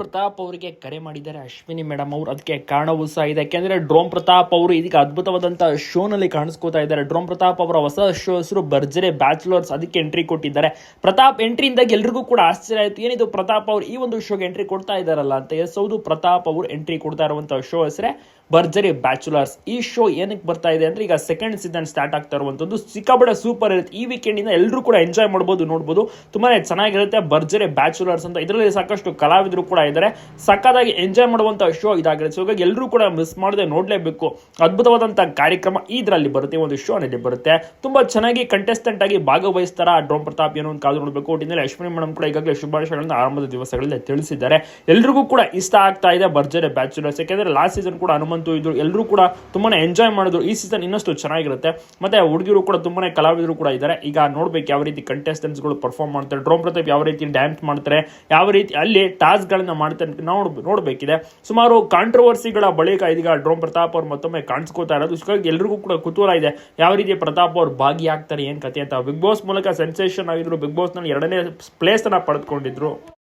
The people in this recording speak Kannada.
ಪ್ರತಾಪ್ ಅವರಿಗೆ ಕರೆ ಮಾಡಿದ್ದಾರೆ ಅಶ್ವಿನಿ ಮೇಡಮ್ ಅವರು. ಅದಕ್ಕೆ ಕಾರಣವೂ ಸಹ ಇದೆ. ಯಾಕೆಂದರೆ ಡ್ರೋಮ್ ಪ್ರತಾಪ್ ಅವರು ಇದೀಗ ಅದ್ಭುತವಾದಂತ ಶೋನಲ್ಲಿ ಕಾಣಿಸ್ಕೋತಾ ಇದ್ದಾರೆ. ಡ್ರೋಮ್ ಪ್ರತಾಪ್ ಅವರ ಹೊಸ ಶೋ ಹೆಸರು ಭರ್ಜರಿ ಬ್ಯಾಚುಲರ್ಸ್ ಅದಕ್ಕೆ ಎಂಟ್ರಿ ಕೊಟ್ಟಿದ್ದಾರೆ. ಪ್ರತಾಪ್ ಎಂಟ್ರಿಯಿಂದಾಗಿ ಎಲ್ರಿಗೂ ಕೂಡ ಆಶ್ಚರ್ಯ ಆಯ್ತು. ಏನಿದು ಪ್ರತಾಪ್ ಅವರು ಈ ಒಂದು ಶೋಗೆ ಎಂಟ್ರಿ ಕೊಡ್ತಾ ಇದ್ದಾರಲ್ಲ ಅಂತ ಎಸ್ ಪ್ರತಾಪ್ ಅವರು ಎಂಟ್ರಿ ಕೊಡ್ತಾ ಇರುವಂತಹ ಶೋ ಹೆಸರೇ ಭರ್ಜರಿ ಬ್ಯಾಚುಲರ್ಸ್. ಈ ಶೋ ಏನಕ್ಕೆ ಬರ್ತಾ ಇದೆ ಅಂದ್ರೆ ಈಗ ಸೆಕೆಂಡ್ ಸೀಸನ್ ಸ್ಟಾರ್ಟ್ ಆಗ್ತಾ ಇರುವಂತದ್ದು ಸಿಕ್ಕಾಬಡ ಸೂಪರ್ ಇರುತ್ತೆ. ಈ ವೀಕೆಂಡ್ ಇಂದ ಎಲ್ಲರೂ ಕೂಡ ಎಂಜಾಯ್ ಮಾಡ್ಬೋದು, ನೋಡ್ಬೋದು. ತುಂಬಾನೇ ಚೆನ್ನಾಗಿರುತ್ತೆ ಭರ್ಜರಿ ಬ್ಯಾಚುಲರ್ಸ್ ಅಂತ. ಇದರಲ್ಲಿ ಸಾಕಷ್ಟು ಕಲಾವಿದರು ಕೂಡ ಇದ್ದಾರೆ. ಸಕ್ಕದಾಗಿ ಎಂಜಾಯ್ ಮಾಡುವಂತ ಶೋ ಇದಾಗಿದೆ. ಸೊ ಹಾಗಾಗಿ ಎಲ್ಲರೂ ಕೂಡ ಮಿಸ್ ಮಾಡದೆ ನೋಡ್ಲೇಬೇಕು. ಅದ್ಭುತವಾದಂತ ಕಾರ್ಯಕ್ರಮ ಇದರಲ್ಲಿ ಬರುತ್ತೆ. ಒಂದು ಶೋ ನಲ್ಲಿ ಬರುತ್ತೆ. ತುಂಬಾ ಚೆನ್ನಾಗಿ ಕಂಟೆಸ್ಟೆಂಟ್ ಆಗಿ ಭಾಗವಹಿಸ್ತಾರ ಡ್ರೋಮ್ ಪ್ರತಾಪ್ ಏನೋ ಒಂದು ಕಾದು ನೋಡಬೇಕು. ಒಟ್ಟಿನಲ್ಲಿ ಅಶ್ವಿನಿ ಮೇಡಮ್ ಕೂಡ ಈಗಾಗಲೇ ಶುಭಾಶಯಗಳನ್ನ ಆರಂಭದ ದಿವಸಗಳಲ್ಲಿ ತಿಳಿಸಿದ್ದಾರೆ. ಎಲ್ರಿಗೂ ಕೂಡ ಇಷ್ಟ ಆಗ್ತಾ ಇದೆ ಭರ್ಜರಿ ಬ್ಯಾಚುಲರ್ಸ್ ಯಾಕೆಂದ್ರೆ ಲಾಸ್ಟ್ ಸೀಸನ್ ಕೂಡ ಹನುಮಂತು ಇದ್ರು. ಎಲ್ಲರೂ ಕೂಡ ತುಂಬಾನೇ ಎಂಜಾಯ್ ಮಾಡಿದ್ರು. ಈ ಸೀಸನ್ ಇನ್ನಷ್ಟು ಚೆನ್ನಾಗಿರುತ್ತೆ. ಮತ್ತೆ ಹುಡುಗಿರು ಕೂಡ ತುಂಬಾನೇ ಕಲಾವಿದರು ಕೂಡ ಇದ್ದಾರೆ. ಈಗ ನೋಡ್ಬೇಕು ಯಾವ ರೀತಿ ಕಂಟೆಸ್ಟೆಂಟ್ಸ್ಗಳು ಪರ್ಫಾರ್ಮ್ ಮಾಡ್ತಾರೆ. ಡ್ರೋಮ್ ಪ್ರತಾಪ್ ಯಾವ ರೀತಿ ಡ್ಯಾನ್ಸ್ ಮಾಡ್ತಾರೆ. ಯಾವ ರೀತಿ ಅಲ್ಲಿ ಟಾಸ್ಕ್ ಮಾಡ್ತಾರೆ ಅಂತ ನೋಡ್ ನೋಡ್ಬೇಕಿದೆ. ಸುಮಾರು ಕಾಂಟ್ರವರ್ಸಿಗಳ ಬಳಿಕ ಇದೀಗ ಡ್ರೋಮ್ ಪ್ರತಾಪ್ ಅವರು ಮತ್ತೊಮ್ಮೆ ಕಾಣಿಸ್ಕೋತಾ ಇರೋದು. ಹಾಗಾಗಿ ಎಲ್ರಿಗೂ ಕೂಡ ಕುತೂಹಲ ಇದೆ. ಯಾವ ರೀತಿ ಪ್ರತಾಪ್ ಅವರು ಭಾಗಿಯಾಗ್ತಾರೆ, ಏನು ಕತೆ ಅಂತ. ಬಿಗ್ ಬಾಸ್ ಮೂಲಕ ಸೆನ್ಸೇಷನ್ ಆಗಿದ್ರು ಬಿಗ್ ಬಾಸ್ನಲ್ಲಿ ಎರಡನೇ ಪ್ಲೇಸ್ ಅನ್ನ ಪಡೆದುಕೊಂಡಿದ್ರು.